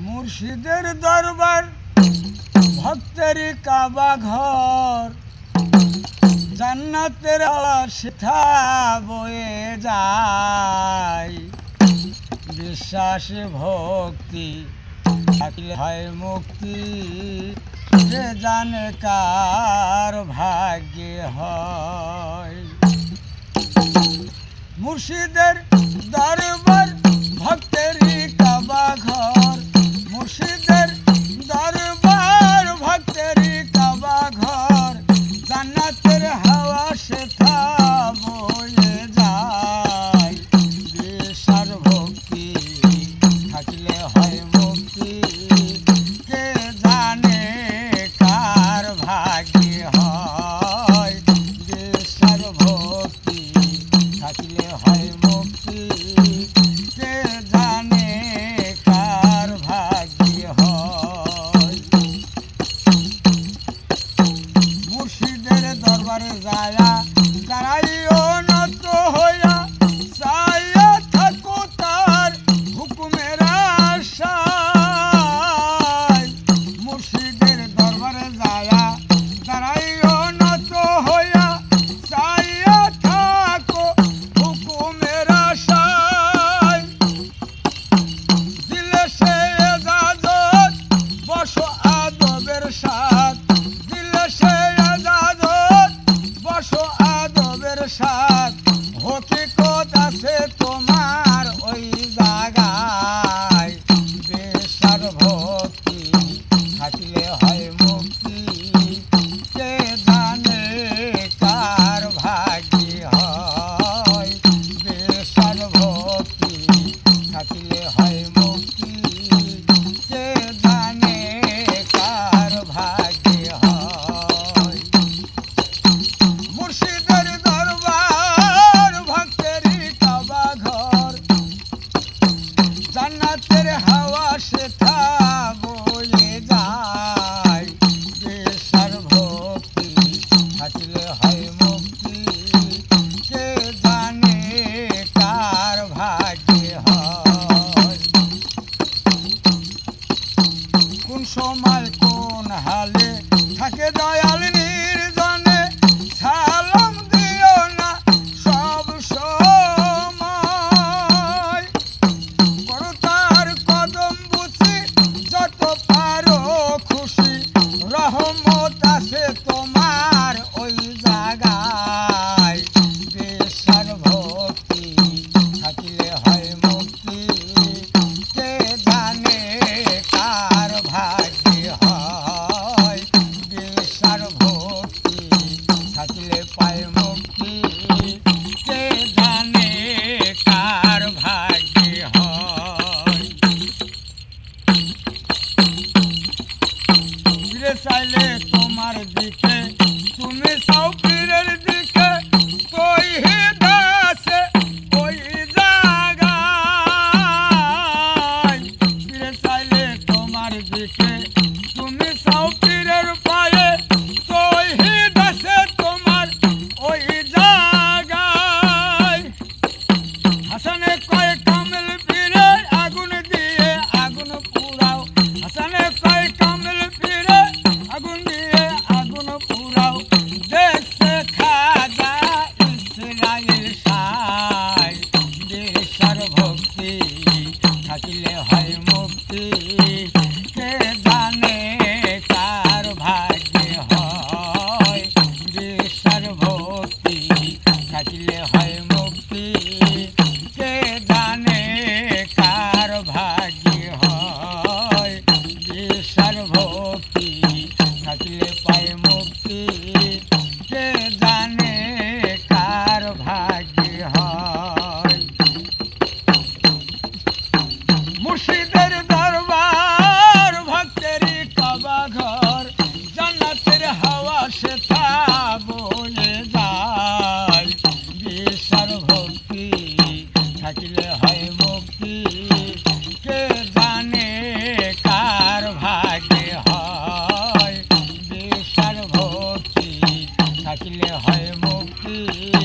মুর্শিদের দরবার ভক্তের কাবা ঘর। জান্নাতের শিথা বয়ে যায়। বিশ্বাস, ভক্তি হয় মুক্তি। যে জানে কার ভাগ্যে হয়। মুর্শিদের দরবার রাতের হাওয়া সেথা বয়ে যায়। দেশার ভক্তি থাকলে হয় ভক্তি কে জানে কার ভাগ্যে হয়। দেশার ভক্তি থাকলে হয় মুক্তি। Zara. সময় কোন হালে থাকে দয়াল নির্জনে? সালাম দিও না সব সময়। তার কদম বুঝি, যত পারো খুশি, রহমত চাইলে তোমার দিকে 心里还莫地。